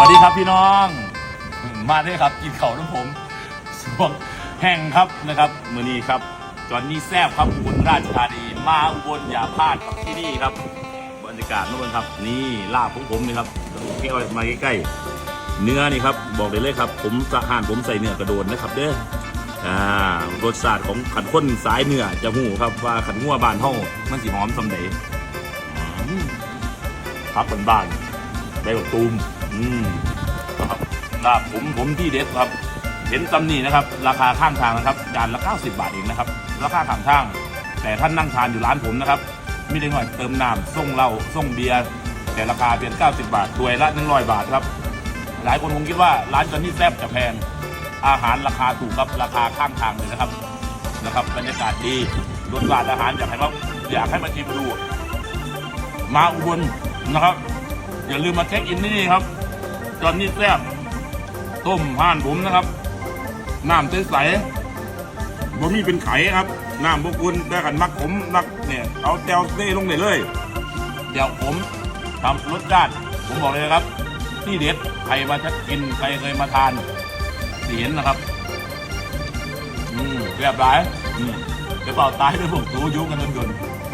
วัสดีครับพี่น้องมาด้วยครับ กินเข่าน้ำผมสวงแห่งครับนะครับมือนี้ครับ จอนนี่แซบครับอุบลราชธานีมาอุบลอย่าพลาดครับที่นี่ครับบรรยากาศนู่นครับ นี่ลาบของผมนี่ครับเที่ยมาใกล้ๆเนื้อนี่ครับ บอกเลยเลยครับ ผมสะหานผมใส่เนื้อกระโดนนะครับ เด้ออ่ารสชาติของขันข้นสายเนื้อจะหูครับว่าขันงัวบานห้อมันสีหอมสำเดครับบ้านๆใบบตูม อืมครับลาบผมผมที่เด็ดครับ เห็นตำหนินะครับ ราคาข้างทางนะครับจานละ 90 บาทเองนะครับ ราคาข้างทาง แต่ท่านนั่งทานอยู่ร้านผมนะครับไม่ได้หน่อยเติมน้ำส่งเหล้าส่งเบียร์แต่ราคาเพียง90 บาทด้วยละ100 บาทครับ หลายคนคงคิดว่าร้านจอนนี่แซ่บจะแพงอาหารราคาถูกครับราคาข้างทางเลยนะครับนะครับบรรยากาศดีรสชาติอาหารอยากให้มาอยากให้มาชิมดูมาอุบลนะครับ อย่าลืมมาเช็คอินที่นี่ครับ จอนนี่แซ่บต้มห่านผมนะครับน้ำใสๆบ่มีเป็นไข่ครับน้ำพวกคุณได้กันมักผมมักเนี่ยเอาแจวเต้ลงเลยเลยแจวผมทำรสชาติผมบอกเลยนะครับ ที่เด็ดใครมาชักกินใครเคยมาทานสีเห็นนะครับอืมแบบไรอืมเดี๋ยวเป่าตายด้วยพวกตูยุกันจนจน